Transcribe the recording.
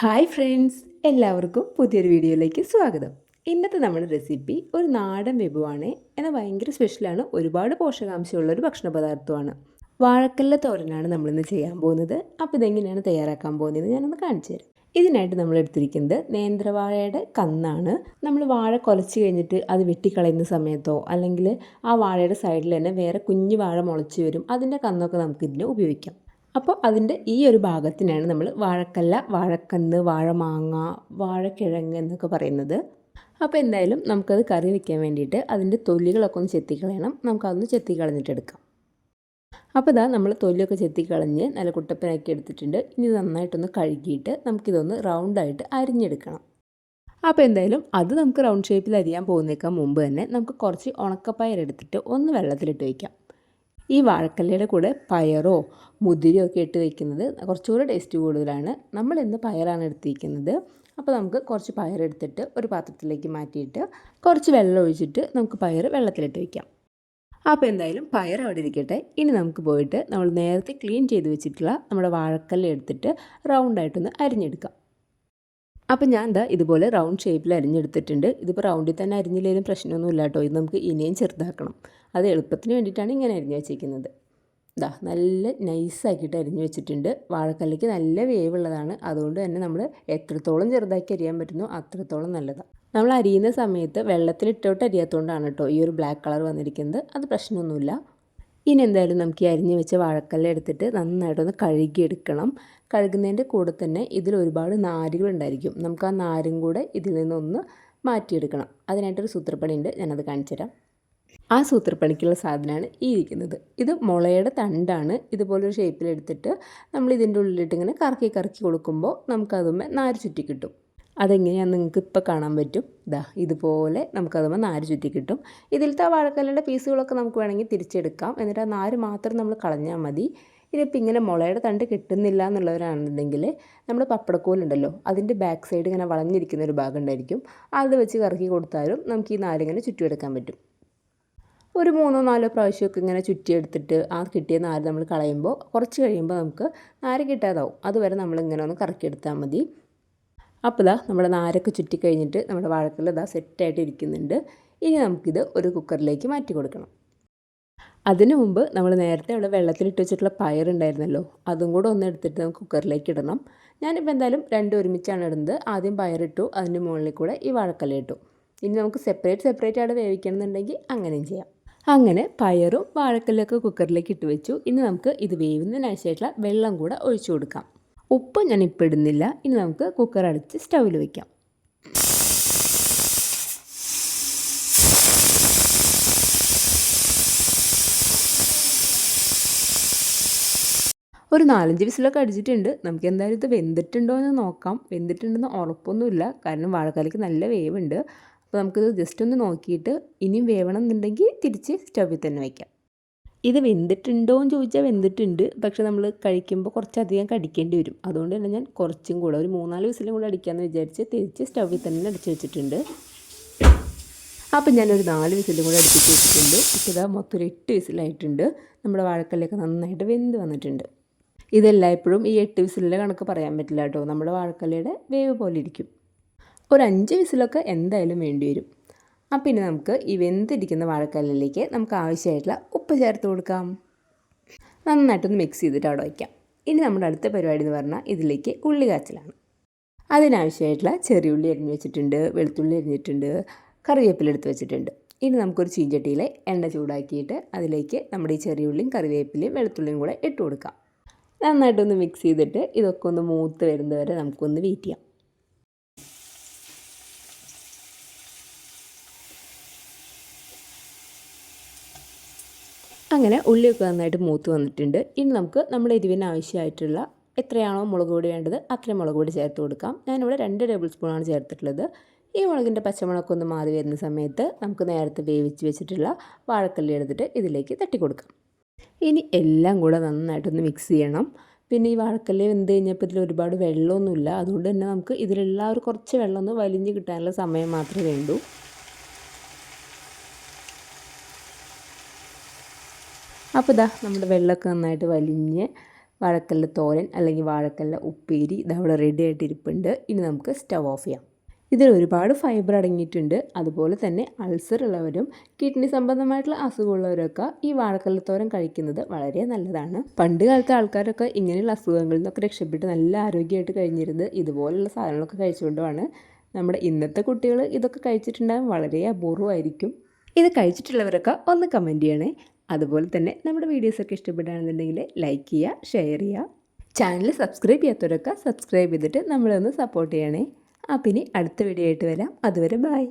Hi friends എല്ലാവർക്കും പുതിയൊരു വീഡിയോയിലേക്ക് സ്വാഗതം. ഇന്നത്തെ നമ്മുടെ റെസിപ്പി ഒരു നാടൻ വിഭവമാണ്. എന്നാൽ ഭയങ്കര സ്പെഷ്യലാണ്. ഒരുപാട് പോഷകാംശമുള്ള ഒരു ഭക്ഷണ പദാർത്ഥമാണ് വാഴക്കല്ല തോരനാണ് നമ്മളിന്ന് ചെയ്യാൻ പോകുന്നത്. അപ്പോൾ ഇതെങ്ങനെയാണ് തയ്യാറാക്കാൻ പോകുന്നത് ഞാനൊന്ന് കാണിച്ചു തരാം. ഇതിനായിട്ട് നമ്മൾ എടുത്തിരിക്കുന്നത് നേന്ത്രവാഴയുടെ കന്നാണ്. നമ്മൾ വാഴ കുലച്ച് കഴിഞ്ഞിട്ട് അത് വെട്ടിക്കളയുന്ന സമയത്തോ അല്ലെങ്കിൽ ആ വാഴയുടെ സൈഡിൽ തന്നെ വേറെ കുഞ്ഞു വാഴ മുളച്ച് വരും. അതിന്റെ കന്നൊക്കെ നമുക്ക് ഇതിന് ഉപയോഗിക്കാം. അപ്പോൾ അതിന്റെ ഈ ഒരു ഭാഗത്തിനാണ് നമ്മൾ വാഴക്കല്ല വാഴക്കന്ന് വാഴമാങ്ങ വാഴക്കിഴങ്ങ് എന്നൊക്കെ പറയുന്നത്. അപ്പോൾ എന്തായാലും നമുക്കത് കറി വയ്ക്കാൻ വേണ്ടിയിട്ട് അതിന്റെ തൊലികളൊക്കെ ഒന്ന് ചെത്തിക്കളയണം. നമുക്കതൊന്ന് ചെത്തിക്കളഞ്ഞിട്ട് എടുക്കാം. അപ്പോൾ ഇതാ നമ്മൾ തൊലിയൊക്കെ ചെത്തിക്കളഞ്ഞ് നല്ല കുട്ടപ്പനാക്കി എടുത്തിട്ടുണ്ട്. ഇനി നന്നായിട്ടൊന്ന് കഴുകിയിട്ട് നമുക്കിതൊന്ന് റൗണ്ടായിട്ട് അരിഞ്ഞെടുക്കണം. അപ്പോൾ എന്തായാലും അത് നമുക്ക് റൗണ്ട് ഷേപ്പിൽ അരിയാൻ പോകുന്നേക്കാൻ മുമ്പ് തന്നെ നമുക്ക് കുറച്ച് ഉണക്കപ്പയർ എടുത്തിട്ട് ഒന്ന് വെള്ളത്തിലിട്ട് വയ്ക്കാം ഈ വാഴക്കല്ലയുടെ കൂടെ പയറോ മുതിരോ ഒക്കെ ഇട്ട് വയ്ക്കുന്നത് കുറച്ചുകൂടെ ടേസ്റ്റ് കൂടുതലാണ്. നമ്മൾ ഇന്ന് പയറാണ് എടുത്തിരിക്കുന്നത്. അപ്പോൾ നമുക്ക് കുറച്ച് പയറെടുത്തിട്ട് ഒരു പാത്രത്തിലേക്ക് മാറ്റിയിട്ട് കുറച്ച് വെള്ളം ഒഴിച്ചിട്ട് നമുക്ക് പയർ വെള്ളത്തിലിട്ട് വയ്ക്കാം അപ്പോൾ എന്തായാലും പയർ അവിടെ ഇരിക്കട്ടെ. ഇനി നമുക്ക് പോയിട്ട് നമ്മൾ നേരത്തെ ക്ലീൻ ചെയ്ത് വെച്ചിട്ടുള്ള നമ്മുടെ വാഴക്കല്ല് എടുത്തിട്ട് റൗണ്ടായിട്ടൊന്ന് അരിഞ്ഞെടുക്കാം. അപ്പോൾ ഞാൻ എന്താ ഇതുപോലെ റൗണ്ട് ഷേപ്പിൽ അരിഞ്ഞെടുത്തിട്ടുണ്ട്. ഇതിപ്പോൾ റൗണ്ടിൽ തന്നെ അരിഞ്ഞില്ലെങ്കിലും പ്രശ്നമൊന്നുമില്ല കേട്ടോ. ഇത് നമുക്ക് ഇനിയും ചെറുതാക്കണം. അത് എളുപ്പത്തിന് വേണ്ടിയിട്ടാണ് ഇങ്ങനെ അരിഞ്ഞു വെച്ചിരിക്കുന്നത്. ഇതാ നല്ല നൈസാക്കിയിട്ട് അരിഞ്ഞു വെച്ചിട്ടുണ്ട്. വാഴക്കല്ലിക്ക് നല്ല വേവുള്ളതാണ്. അതുകൊണ്ട് തന്നെ നമ്മൾ എത്രത്തോളം ചെറുതാക്കി അരിയാൻ പറ്റുന്നു അത്രത്തോളം നല്ലതാണ് നമ്മൾ അരിയുന്ന സമയത്ത് വെള്ളത്തിലിട്ടോട്ട് അരിയാത്തതുകൊണ്ടാണ് കേട്ടോ ഈ ഒരു ബ്ലാക്ക് കളർ വന്നിരിക്കുന്നത്. അത് പ്രശ്നമൊന്നുമില്ല. ഇനി എന്തായാലും നമുക്ക് ഈ അരിഞ്ഞ് വെച്ച വാഴക്കല്ല എടുത്തിട്ട് നന്നായിട്ടൊന്ന് കഴുകിയെടുക്കണം. കഴുകുന്നതിന്റെ കൂടെ തന്നെ ഇതിൽ ഒരുപാട് നാരുകൾ ഉണ്ടായിരിക്കും. നമുക്ക് ആ നാരും കൂടെ ഇതിൽ നിന്നൊന്ന് മാറ്റിയെടുക്കണം. അതിനായിട്ടൊരു സൂത്രപ്പണിയുണ്ട്. ഞാനത് കാണിച്ചു തരാം ആ സൂത്രപ്പണിക്കുള്ള സാധനമാണ് ഈ ഇരിക്കുന്നത്. ഇത് മുളയുടെ തണ്ടാണ്. ഇതുപോലൊരു ഷേപ്പിലെടുത്തിട്ട് നമ്മൾ ഇതിന്റെ ഉള്ളിലിട്ട് ഇങ്ങനെ കറക്കി കറക്കി കൊടുക്കുമ്പോൾ നമുക്കതുമ്മ നാര് ചുറ്റി കിട്ടും. അതെങ്ങനെയാണെന്ന് നിങ്ങൾക്ക് ഇപ്പോൾ കാണാൻ പറ്റും? ഇതാ ഇതുപോലെ നമുക്കതുമ്പോൾ നാര് ചുറ്റി കിട്ടും. ഇതിലത്തെ വാഴക്കല്ലിന്റെ പീസുകളൊക്കെ നമുക്ക് വേണമെങ്കിൽ തിരിച്ചെടുക്കാം. എന്നിട്ട് ആ നാര് മാത്രം നമ്മൾ കളഞ്ഞാൽ മതി. ഇനിയിപ്പോൾ ഇങ്ങനെ മുളയുടെ തണ്ട് കിട്ടുന്നില്ല എന്നുള്ളവരാണെന്നുണ്ടെങ്കിൽ നമ്മൾ പപ്പടക്കോലുണ്ടല്ലോ അതിന്റെ ബാക്ക് സൈഡ് ഇങ്ങനെ വളഞ്ഞിരിക്കുന്ന ഒരു ഭാഗം ഉണ്ടായിരിക്കും. അത് വെച്ച് കറക്കി കൊടുത്താലും നമുക്ക് ഈ നാരിങ്ങനെ ചുറ്റിയെടുക്കാൻ പറ്റും. ഒരു മൂന്നോ നാലോ പ്രാവശ്യമൊക്കെ ഇങ്ങനെ ചുറ്റിയെടുത്തിട്ട് ആ കിട്ടിയ നാര് നമ്മൾ കളയുമ്പോൾ കുറച്ച് കഴിയുമ്പോൾ നമുക്ക് നാര് കിട്ടാതാവും. അതുവരെ നമ്മളിങ്ങനെ ഒന്ന് കറക്കിയെടുത്താൽ മതി. അപ്പോൾ ഇതാ നമ്മുടെ നാരൊക്കെ ചുറ്റിക്കഴിഞ്ഞിട്ട് നമ്മുടെ വാഴക്കല്ല ഇതാ സെറ്റായിട്ട് ഇരിക്കുന്നുണ്ട്. ഇനി നമുക്കിത് ഒരു കുക്കറിലേക്ക് മാറ്റി കൊടുക്കണം. അതിനു മുമ്പ് നമ്മൾ നേരത്തെ അവിടെ വെള്ളത്തിലിട്ട് വെച്ചിട്ടുള്ള പയറുണ്ടായിരുന്നല്ലോ അതും കൂടെ ഒന്ന് എടുത്തിട്ട് നമുക്ക് കുക്കറിലേക്ക് ഇടണം. ഞാനിപ്പോൾ എന്തായാലും രണ്ടും ഒരുമിച്ചാണ് ഇടുന്നത്. ആദ്യം പയറിട്ടു അതിന്റെ മുകളിൽ കൂടെ ഈ വാഴക്കല ഇട്ടു. ഇനി നമുക്ക് സെപ്പറേറ്റ് സെപ്പറേറ്റ് ആയിട്ട് വേവിക്കണമെന്നുണ്ടെങ്കിൽ അങ്ങനെയും ചെയ്യാം. അങ്ങനെ പയറും വാഴക്കല്ലൊക്കെ കുക്കറിലേക്ക് ഇട്ട് വെച്ചു. ഇനി നമുക്ക് ഇത് വേവുന്നതിനാവശ്യമായിട്ടുള്ള വെള്ളം കൂടെ ഒഴിച്ചു കൊടുക്കാം. ഉപ്പ് ഞാൻ ഇപ്പം ഇടുന്നില്ല. ഇനി നമുക്ക് കുക്കർ അടിച്ച് സ്റ്റൗവിൽ വയ്ക്കാം ഒരു നാലഞ്ച് വിസിലൊക്കെ അടിച്ചിട്ടുണ്ട്. നമുക്ക് എന്തായാലും ഇത് വെന്തിട്ടുണ്ടോ എന്ന് നോക്കാം. വെന്തിട്ടുണ്ടെന്ന് ഉറപ്പൊന്നുമില്ല. കാരണം വാഴക്കാലയ്ക്ക് നല്ല വേവുണ്ട്. അപ്പോൾ നമുക്കിത് ജസ്റ്റ് ഒന്ന് നോക്കിയിട്ട് ഇനിയും വേവണം എന്നുണ്ടെങ്കിൽ തിരിച്ച് സ്റ്റവിൽ തന്നെ വയ്ക്കാം ഇത് വെന്തിട്ടുണ്ടോ എന്ന് ചോദിച്ചാൽ വെന്തിട്ടുണ്ട്. പക്ഷെ നമ്മൾ കഴിക്കുമ്പോൾ കുറച്ചധികം കടിക്കേണ്ടി വരും. അതുകൊണ്ട് തന്നെ ഞാൻ കുറച്ചും കൂടെ ഒരു മൂന്നാൽ വിസിലും കൂടെ അടിക്കാമെന്ന് വിചാരിച്ച് തിരിച്ച് സ്റ്റവിൽ തന്നെ അടിച്ച് വെച്ചിട്ടുണ്ട്. അപ്പം ഞാനൊരു നാല് വിസിലും കൂടെ അടിപ്പിച്ച് വെച്ചിട്ടുണ്ട്. ഇപ്പോൾ ഇതാ മൊത്തം ഒരു എട്ട് വിസിലായിട്ടുണ്ട്. നമ്മുടെ വാഴക്കല്ലൊക്കെ നന്നായിട്ട് വെന്ത് വന്നിട്ടുണ്ട്. ഇതെല്ലായ്പ്പോഴും ഈ എട്ട് വിസിലിന്റെ കണക്ക് പറയാൻ പറ്റില്ല കേട്ടോ. നമ്മുടെ വാഴക്കല്ലയുടെ വേവ് പോലെ ഇരിക്കും. ഒരു അഞ്ച് വിസിലൊക്കെ എന്തായാലും വേണ്ടി വരും. അപ്പം പിന്നെ നമുക്ക് ഈ വെന്തിരിക്കുന്ന വാഴക്കല്ലിലേക്ക് നമുക്ക് ആവശ്യമായിട്ടുള്ള ഉപ്പ് ചേർത്ത് കൊടുക്കാം. നന്നായിട്ടൊന്ന് മിക്സ് ചെയ്തിട്ട് അവിടെ വയ്ക്കാം. ഇനി നമ്മുടെ അടുത്ത പരിപാടി എന്ന് പറഞ്ഞാൽ ഇതിലേക്ക് ഉള്ളി കാച്ചിലാണ്. അതിനാവശ്യമായിട്ടുള്ള ചെറിയ ഉള്ളി അരിഞ്ഞ് വെച്ചിട്ടുണ്ട് വെളുത്തുള്ളി അരിഞ്ഞിട്ടുണ്ട് കറിവേപ്പില എടുത്ത് വെച്ചിട്ടുണ്ട്. ഇനി നമുക്കൊരു ചീഞ്ചട്ടിയിൽ എണ്ണ ചൂടാക്കിയിട്ട് അതിലേക്ക് നമ്മുടെ ഈ ചെറിയ ഉള്ളിയും കറിവേപ്പിലയും വെളുത്തുള്ളിയും കൂടെ ഇട്ട് കൊടുക്കാം. നന്നായിട്ടൊന്ന് മിക്സ് ചെയ്തിട്ട് ഇതൊക്കെ ഒന്ന് മൂത്ത് വരുന്നവരെ നമുക്കൊന്ന് വെയിറ്റ് ചെയ്യാം. അങ്ങനെ ഉള്ളിയൊക്കെ നന്നായിട്ട് മൂത്ത് വന്നിട്ടുണ്ട്. ഇനി നമുക്ക് നമ്മുടെ ഇതിവിന് ആവശ്യമായിട്ടുള്ള എത്രയാണോ മുളക് പൊടി വേണ്ടത് അത്രയും മുളക് പൊടി ചേർത്ത് കൊടുക്കാം. ഞാനിവിടെ രണ്ട് ടേബിൾ സ്പൂണാണ് ചേർത്തിട്ടുള്ളത്. ഈ മുളകിന്റെ പച്ചമുളകൊക്കെ ഒന്ന് മാറി വരുന്ന സമയത്ത് നമുക്ക് നേരത്തെ വേവിച്ച് വെച്ചിട്ടുള്ള വാഴക്കല്ലി എടുത്തിട്ട് ഇതിലേക്ക് തട്ടി കൊടുക്കാം. ഇനി എല്ലാം കൂടെ നന്നായിട്ടൊന്ന് മിക്സ് ചെയ്യണം. പിന്നെ ഈ വാഴക്കല്ലി വെന്ത് കഴിഞ്ഞപ്പോൾ ഇതിൽ ഒരുപാട് വെള്ളമൊന്നുമില്ല. അതുകൊണ്ട് തന്നെ നമുക്ക് ഇതിലെല്ലാവരും കുറച്ച് വെള്ളം ഒന്ന് വലിഞ്ഞ് കിട്ടാനുള്ള സമയം മാത്രമേ വേണ്ടൂ. അപ്പോൾ ഇതാ നമ്മുടെ വെള്ളമൊക്കെ നന്നായിട്ട് വലിഞ്ഞ് വാഴക്കല്ല തോരൻ അല്ലെങ്കിൽ വാഴക്കല്ല ഉപ്പേരി ഇതവിടെ റെഡി ആയിട്ട് ഇരിപ്പുണ്ട്. ഇനി നമുക്ക് സ്റ്റവ് ഓഫ് ചെയ്യാം. ഇതിൽ ഒരുപാട് ഫൈബർ അടങ്ങിയിട്ടുണ്ട്. അതുപോലെ തന്നെ അൾസർ ഉള്ളവരും കിഡ്നി സംബന്ധമായിട്ടുള്ള അസുഖമുള്ളവരൊക്കെ ഈ വാഴക്കല്ല തോരൻ കഴിക്കുന്നത് വളരെ നല്ലതാണ്. പണ്ട് കാലത്തെ ആൾക്കാരൊക്കെ ഇങ്ങനെയുള്ള അസുഖങ്ങളിൽ നിന്നൊക്കെ രക്ഷപ്പെട്ട് നല്ല ആരോഗ്യമായിട്ട് കഴിഞ്ഞിരുന്നത് ഇതുപോലുള്ള സാധനങ്ങളൊക്കെ കഴിച്ചുകൊണ്ടുമാണ്. നമ്മുടെ ഇന്നത്തെ കുട്ടികൾ ഇതൊക്കെ കഴിച്ചിട്ടുണ്ടാകും. വളരെ അപൂർവമായിരിക്കും. ഇത് കഴിച്ചിട്ടുള്ളവരൊക്കെ ഒന്ന് കമന്റ് ചെയ്യണേ. അതുപോലെ തന്നെ നമ്മുടെ വീഡിയോസൊക്കെ ഇഷ്ടപ്പെടുകയാണെന്നുണ്ടെങ്കിൽ ലൈക്ക് ചെയ്യുക ഷെയർ ചെയ്യുക. ചാനൽ സബ്സ്ക്രൈബ് ചെയ്യാത്തവരൊക്കെ സബ്സ്ക്രൈബ് ചെയ്തിട്ട് നമ്മളെ ഒന്ന് സപ്പോർട്ട് ചെയ്യണേ. അപ്പം ഇനി അടുത്ത വീഡിയോ ആയിട്ട് വരാം. അതുവരെ ബൈ